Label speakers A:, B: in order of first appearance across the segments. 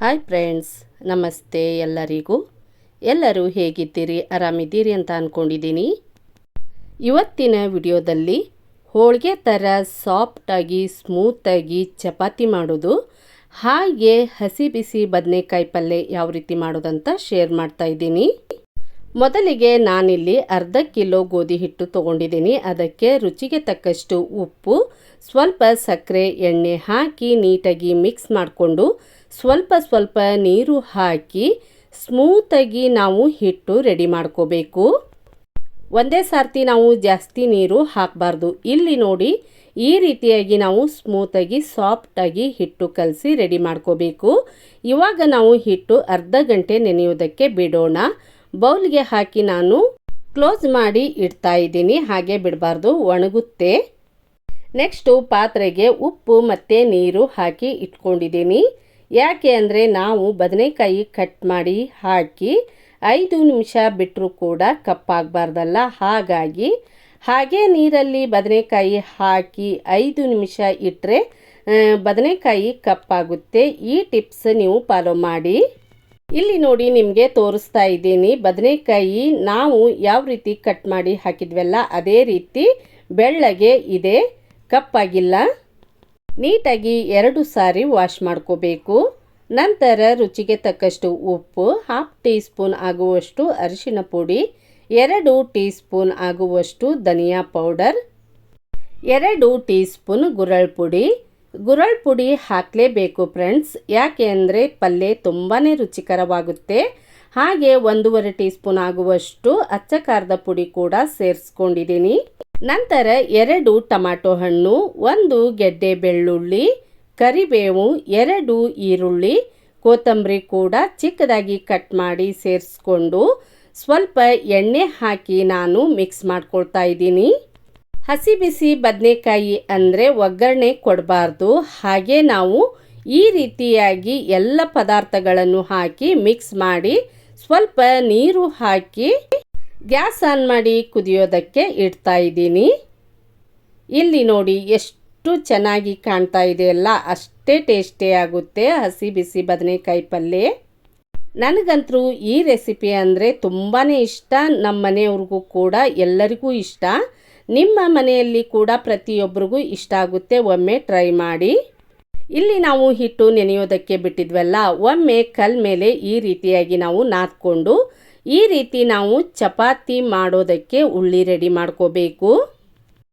A: Hi friends ನಮಸ್ತೆ ಎಲ್ಲರಿಗೂ. ಎಲ್ಲರೂ ಹೇಗಿದ್ದೀರಿ? ಆರಾಮಿದ್ದೀರಿ ಅಂತ ಅಂದ್ಕೊಂಡಿದ್ದೀನಿ ಇವತ್ತಿನ ವಿಡಿಯೋದಲ್ಲಿ ಹೋಳಿಗೆ ಥರ ಸಾಫ್ಟಾಗಿ ಸ್ಮೂತಾಗಿ ಚಪಾತಿ ಮಾಡೋದು, ಹಾಗೆ ಹಸಿ ಬಿಸಿ ಬದನೆಕಾಯಿ ಪಲ್ಯ ಯಾವ ರೀತಿ ಮಾಡೋದಂತ ಶೇರ್ ಮಾಡ್ತಾ ಇದ್ದೀನಿ. ಮೊದಲಿಗೆ ನಾನಿಲ್ಲಿ ಅರ್ಧ ಕಿಲೋ ಗೋಧಿ ಹಿಟ್ಟು ತೊಗೊಂಡಿದ್ದೀನಿ. ಅದಕ್ಕೆ ರುಚಿಗೆ ತಕ್ಕಷ್ಟು ಉಪ್ಪು, ಸ್ವಲ್ಪ ಸಕ್ಕರೆ ಎಣ್ಣೆ ಹಾಕಿ ನೀಟಾಗಿ ಮಿಕ್ಸ್ ಮಾಡಿಕೊಂಡು ಸ್ವಲ್ಪ ಸ್ವಲ್ಪ ನೀರು ಹಾಕಿ ಸ್ಮೂತಾಗಿ ನಾವು ಹಿಟ್ಟು ರೆಡಿ ಮಾಡ್ಕೋಬೇಕು. ಒಂದೇ ಸಾರ್ತಿ ನಾವು ಜಾಸ್ತಿ ನೀರು ಹಾಕಬಾರ್ದು. ಇಲ್ಲಿ ನೋಡಿ, ಈ ರೀತಿಯಾಗಿ ನಾವು ಸ್ಮೂತಾಗಿ, ಸಾಫ್ಟಾಗಿ ಹಿಟ್ಟು ಕಲಸಿ ರೆಡಿ ಮಾಡ್ಕೋಬೇಕು. ಇವಾಗ ನಾವು ಹಿಟ್ಟು ಅರ್ಧ ಗಂಟೆ ನೆನೆಯೋದಕ್ಕೆ ಬಿಡೋಣ. ಬೌಲ್ಗೆ ಹಾಕಿ ನಾನು ಕ್ಲೋಸ್ ಮಾಡಿ ಇಡ್ತಾ ಇದ್ದೀನಿ, ಹಾಗೆ ಬಿಡಬಾರ್ದು, ಒಣಗುತ್ತೆ. ನೆಕ್ಸ್ಟು ಪಾತ್ರೆಗೆ ಉಪ್ಪು ಮತ್ತು ನೀರು ಹಾಕಿ ಇಟ್ಕೊಂಡಿದ್ದೀನಿ. ಯಾಕೆ ಅಂದರೆ ನಾವು ಬದನೆಕಾಯಿ ಕಟ್ ಮಾಡಿ ಹಾಕಿ ಐದು ನಿಮಿಷ ಬಿಟ್ಟರೂ ಕೂಡ ಕಪ್ಪಾಗಬಾರ್ದಲ್ಲ? ಹಾಗಾಗಿ ಹಾಗೆ ನೀರಲ್ಲಿ ಬದನೆಕಾಯಿ ಹಾಕಿ ಐದು ನಿಮಿಷ ಇಟ್ಟರೆ ಬದನೆಕಾಯಿ ಕಪ್ಪಾಗುತ್ತೆ. ಈ ಟಿಪ್ಸ್ ನೀವು ಫಾಲೋ ಮಾಡಿ. ಇಲ್ಲಿ ನೋಡಿ ನಿಮಗೆ ತೋರಿಸ್ತಾ ಇದ್ದೀನಿ. ಬದನೆಕಾಯಿ ನಾವು ಯಾವ ರೀತಿ ಕಟ್ ಮಾಡಿ ಹಾಕಿದ್ವಲ್ಲ, ಅದೇ ರೀತಿ ಬೆಳ್ಳಗೆ ಇದೆ, ಕಪ್ಪಾಗಿಲ್ಲ. ನೀಟಾಗಿ ಎರಡು ಸಾರಿ ವಾಶ್ ಮಾಡ್ಕೋಬೇಕು. ನಂತರ ರುಚಿಗೆ ತಕ್ಕಷ್ಟು ಉಪ್ಪು ಹಾಫ್ ಟೀ ಸ್ಪೂನ್ ಆಗುವಷ್ಟು ಅರಿಶಿನ ಪುಡಿ, ಎರಡು ಟೀ ಸ್ಪೂನ್ ಆಗುವಷ್ಟು ಧನಿಯಾ ಪೌಡರ್, ಎರಡು ಟೀ ಸ್ಪೂನ್ ಗುರಳ್ ಪುಡಿ. ಗುರಳ್ ಪುಡಿ ಹಾಕಲೇಬೇಕು ಫ್ರೆಂಡ್ಸ್ ಯಾಕೆ ಅಂದರೆ ಪಲ್ಯ ತುಂಬಾ ರುಚಿಕರವಾಗುತ್ತೆ. ಹಾಗೆ ಒಂದೂವರೆ ಟೀ ಸ್ಪೂನ್ ಆಗುವಷ್ಟು ಅಚ್ಚ ಖಾರದ ಪುಡಿ ಕೂಡ ಸೇರಿಸ್ಕೊಂಡಿದ್ದೀನಿ. ನಂತರ ಎರಡು ಟಮಾಟೊ ಹಣ್ಣು, ಒಂದು ಗೆಡ್ಡೆ ಬೆಳ್ಳುಳ್ಳಿ, ಕರಿಬೇವು, ಎರಡು ಈರುಳ್ಳಿ, ಕೊತ್ತಂಬರಿ ಕೂಡ ಚಿಕ್ಕದಾಗಿ ಕಟ್ ಮಾಡಿ ಸೇರಿಸ್ಕೊಂಡು ಸ್ವಲ್ಪ ಎಣ್ಣೆ ಹಾಕಿ ನಾನು ಮಿಕ್ಸ್ ಮಾಡ್ಕೊಳ್ತಾ ಇದ್ದೀನಿ. ಹಸಿ ಬಿಸಿ ಬದನೆಕಾಯಿ ಅಂದರೆ ಒಗ್ಗರಣೆ ಕೊಡಬಾರ್ದು. ಹಾಗೆ ನಾವು ಈ ರೀತಿಯಾಗಿ ಎಲ್ಲ ಪದಾರ್ಥಗಳನ್ನು ಹಾಕಿ ಮಿಕ್ಸ್ ಮಾಡಿ ಸ್ವಲ್ಪ ನೀರು ಹಾಕಿ ಗ್ಯಾಸ್ ಆನ್ ಮಾಡಿ ಕುದಿಯೋದಕ್ಕೆ ಇಡ್ತಾ ಇದ್ದೀನಿ. ಇಲ್ಲಿ ನೋಡಿ ಎಷ್ಟು ಚೆನ್ನಾಗಿ ಕಾಣ್ತಾ ಇದೆಯಲ್ಲ ಅಷ್ಟೇ ಟೇಸ್ಟೇ ಆಗುತ್ತೆ ಹಸಿ ಬಿಸಿ ಬದನೆಕಾಯಿ ಪಲ್ಯ. ನನಗಂತರೂ ಈ ರೆಸಿಪಿ ಅಂದರೆ ತುಂಬಾ ಇಷ್ಟ, ನಮ್ಮ ಮನೆಯವ್ರಿಗೂ ಕೂಡ, ಎಲ್ಲರಿಗೂ ಇಷ್ಟ. ನಿಮ್ಮ ಮನೆಯಲ್ಲಿ ಕೂಡ ಪ್ರತಿಯೊಬ್ಬರಿಗೂ ಇಷ್ಟ ಆಗುತ್ತೆ, ಒಮ್ಮೆ ಟ್ರೈ ಮಾಡಿ. ಇಲ್ಲಿ ನಾವು ಹಿಟ್ಟು ನೆನೆಯೋದಕ್ಕೆ ಬಿಟ್ಟಿದ್ವಲ್ಲ, ಒಮ್ಮೆ ಕಲ್ ಮೇಲೆ ಈ ರೀತಿಯಾಗಿ ನಾವು ನಾದ್ಕೊಂಡು, ಈ ರೀತಿ ನಾವು ಚಪಾತಿ ಮಾಡೋದಕ್ಕೆ ಉಳ್ಳಿ ರೆಡಿ ಮಾಡ್ಕೋಬೇಕು.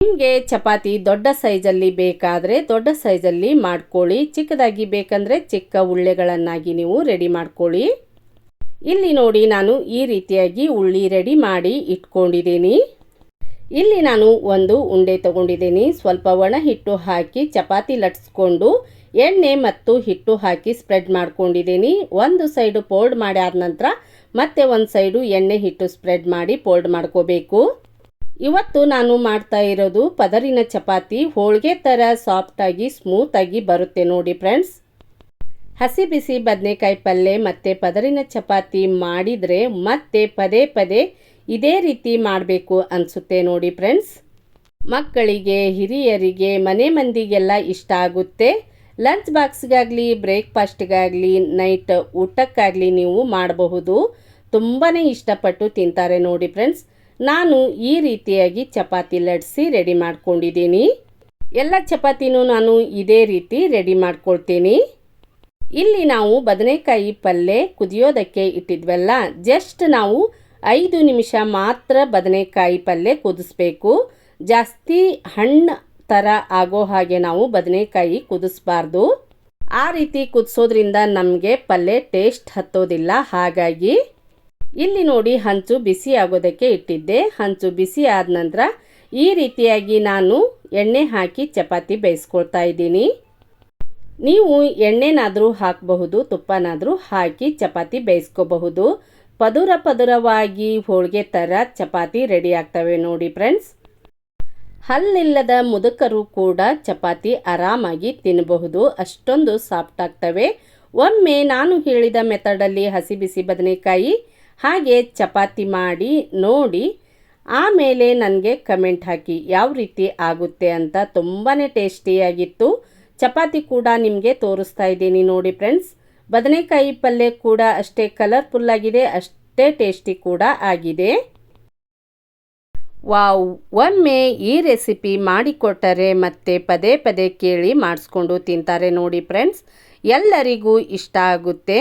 A: ನಿಮಗೆ ಚಪಾತಿ ದೊಡ್ಡ ಸೈಜಲ್ಲಿ ಬೇಕಾದರೆ ದೊಡ್ಡ ಸೈಜಲ್ಲಿ ಮಾಡ್ಕೊಳ್ಳಿ, ಚಿಕ್ಕದಾಗಿ ಬೇಕಂದರೆ ಚಿಕ್ಕ ಉಳ್ಳೆಗಳನ್ನಾಗಿ ನೀವು ರೆಡಿ ಮಾಡ್ಕೊಳ್ಳಿ. ಇಲ್ಲಿ ನೋಡಿ ನಾನು ಈ ರೀತಿಯಾಗಿ ಉಳ್ಳಿ ರೆಡಿ ಮಾಡಿ ಇಟ್ಕೊಂಡಿದ್ದೀನಿ. ಇಲ್ಲಿ ನಾನು ಒಂದು ಉಂಡೆ ತಗೊಂಡಿದ್ದೀನಿ. ಸ್ವಲ್ಪ ಒಣ ಹಿಟ್ಟು ಹಾಕಿ ಚಪಾತಿ ಲಟ್ಸ್ಕೊಂಡು ಎಣ್ಣೆ ಮತ್ತು ಹಿಟ್ಟು ಹಾಕಿ ಸ್ಪ್ರೆಡ್ ಮಾಡ್ಕೊಂಡಿದ್ದೀನಿ. ಒಂದು ಸೈಡು ಪೋಲ್ಡ್ ಮಾಡಿ ಆದ ನಂತರ ಮತ್ತೆ ಒಂದು ಸೈಡು ಎಣ್ಣೆ ಹಿಟ್ಟು ಸ್ಪ್ರೆಡ್ ಮಾಡಿ ಪೋಲ್ಡ್ ಮಾಡ್ಕೋಬೇಕು. ಇವತ್ತು ನಾನು ಮಾಡ್ತಾ ಇರೋದು ಪದರಿನ ಚಪಾತಿ. ಹೋಳಿಗೆ ಥರ ಸಾಫ್ಟಾಗಿ ಸ್ಮೂತಾಗಿ ಬರುತ್ತೆ ನೋಡಿ ಫ್ರೆಂಡ್ಸ್. ಹಸಿ ಬಿಸಿ ಬದನೆಕಾಯಿ ಪಲ್ಯ ಮತ್ತು ಪದರಿನ ಚಪಾತಿ ಮಾಡಿದರೆ ಮತ್ತೆ ಪದೇ ಪದೇ ಇದೇ ರೀತಿ ಮಾಡಬೇಕು ಅನಿಸುತ್ತೆ ನೋಡಿ ಫ್ರೆಂಡ್ಸ್. ಮಕ್ಕಳಿಗೆ, ಹಿರಿಯರಿಗೆ, ಮನೆ ಮಂದಿಗೆಲ್ಲ ಇಷ್ಟ ಆಗುತ್ತೆ. ಲಂಚ್ ಬಾಕ್ಸ್ಗಾಗಲಿ, ಬ್ರೇಕ್ಫಾಸ್ಟ್ಗಾಗಲಿ, ನೈಟ್ ಊಟಕ್ಕಾಗಲಿ ನೀವು ಮಾಡಬಹುದು. ತುಂಬಾ ಇಷ್ಟಪಟ್ಟು ತಿಂತಾರೆ ನೋಡಿ ಫ್ರೆಂಡ್ಸ್. ನಾನು ಈ ರೀತಿಯಾಗಿ ಚಪಾತಿ ಲಡ್ಸಿ ರೆಡಿ ಮಾಡ್ಕೊಂಡಿದ್ದೀನಿ. ಎಲ್ಲ ಚಪಾತಿನೂ ನಾನು ಇದೇ ರೀತಿ ರೆಡಿ ಮಾಡ್ಕೊಳ್ತೀನಿ. ಇಲ್ಲಿ ನಾವು ಬದನೆಕಾಯಿ ಪಲ್ಯ ಕುದಿಯೋದಕ್ಕೆ ಇಟ್ಟಿದ್ವಲ್ಲ, ಜಸ್ಟ್ ನಾವು ಐದು ನಿಮಿಷ ಮಾತ್ರ ಬದನೆಕಾಯಿ ಪಲ್ಯ ಕುದಿಸ್ಬೇಕು. ಜಾಸ್ತಿ ಹಣ್ಣು ಥರ ಆಗೋ ಹಾಗೆ ನಾವು ಬದನೆಕಾಯಿ ಕುದಿಸ್ಬಾರ್ದು. ಆ ರೀತಿ ಕುದಿಸೋದ್ರಿಂದ ನಮಗೆ ಪಲ್ಯ ಟೇಸ್ಟ್ ಹತ್ತೋದಿಲ್ಲ. ಹಾಗಾಗಿ ಇಲ್ಲಿ ನೋಡಿ ಹಂಚು ಬಿಸಿ ಆಗೋದಕ್ಕೆ ಇಟ್ಟಿದ್ದೆ. ಹಂಚು ಬಿಸಿ ಆದ ನಂತರ ಈ ರೀತಿಯಾಗಿ ನಾನು ಎಣ್ಣೆ ಹಾಕಿ ಚಪಾತಿ ಬೇಯಿಸ್ಕೊಳ್ತಾ ಇದ್ದೀನಿ. ನೀವು ಎಣ್ಣೆನಾದರೂ ಹಾಕಬಹುದು, ತುಪ್ಪನಾದರೂ ಹಾಕಿ ಚಪಾತಿ ಬೇಯಿಸ್ಕೋಬಹುದು. ಪದುರ ಪದುರವಾಗಿ ಹೋಳಿಗೆ ಥರ ಚಪಾತಿ ರೆಡಿ ಆಗ್ತವೆ ನೋಡಿ ಫ್ರೆಂಡ್ಸ್ ಹಲ್ಲಿಲ್ಲದ ಮುದುಕರು ಕೂಡ ಚಪಾತಿ ಆರಾಮಾಗಿ ತಿನ್ನಬಹುದು ಅಷ್ಟೊಂದು ಸಾಫ್ಟ್ ಆಗ್ತವೆ. ಒಮ್ಮೆ ನಾನು ಹೇಳಿದ ಮೆಥಡಲ್ಲಿ ಹಸಿ ಬಿಸಿ ಬದನೆಕಾಯಿ, ಹಾಗೆ ಚಪಾತಿ ಮಾಡಿ, ನೋಡಿ. ಆಮೇಲೆ ನನಗೆ ಕಮೆಂಟ್ ಹಾಕಿ, ಯಾವ ರೀತಿ ಆಗುತ್ತೆ ಅಂತ ತುಂಬಾ ಟೇಸ್ಟಿಯಾಗಿತ್ತು ಚಪಾತಿ ಕೂಡ ನಿಮಗೆ ತೋರಿಸ್ತಾ ಇದ್ದೀನಿ ನೋಡಿ ಫ್ರೆಂಡ್ಸ್ ಬದನೆಕಾಯಿ ಪಲ್ಯ ಕೂಡ ಅಷ್ಟೇ ಕಲರ್ಫುಲ್ ಆಗಿದೆ, ಅಷ್ಟೇ ಟೇಸ್ಟಿ ಕೂಡ ಆಗಿದೆ. ವಾವ್, ಒಮ್ಮೆ ಈ ರೆಸಿಪಿ ಮಾಡಿಕೊಟ್ಟರೆ ಮತ್ತೆ ಪದೇ ಪದೇ ಕೇಳಿ ಮಾಡಿಸ್ಕೊಂಡು ತಿಂತಾರೆ ನೋಡಿ ಫ್ರೆಂಡ್ಸ್ ಎಲ್ಲರಿಗೂ ಇಷ್ಟ ಆಗುತ್ತೆ.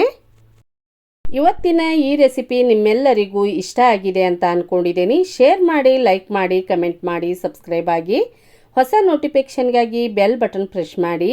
A: ಇವತ್ತಿನ ಈ ರೆಸಿಪಿ ನಿಮ್ಮೆಲ್ಲರಿಗೂ ಇಷ್ಟ ಆಗಿದೆ ಅಂತ ಅಂದ್ಕೊಂಡಿದ್ದೀನಿ ಶೇರ್ ಮಾಡಿ ಲೈಕ್ ಮಾಡಿ ಕಮೆಂಟ್ ಮಾಡಿ ಸಬ್ಸ್ಕ್ರೈಬ್ ಆಗಿ. ಹೊಸ ನೋಟಿಫಿಕೇಷನ್ಗಾಗಿ ಬೆಲ್ ಬಟನ್ ಪ್ರೆಸ್ ಮಾಡಿ.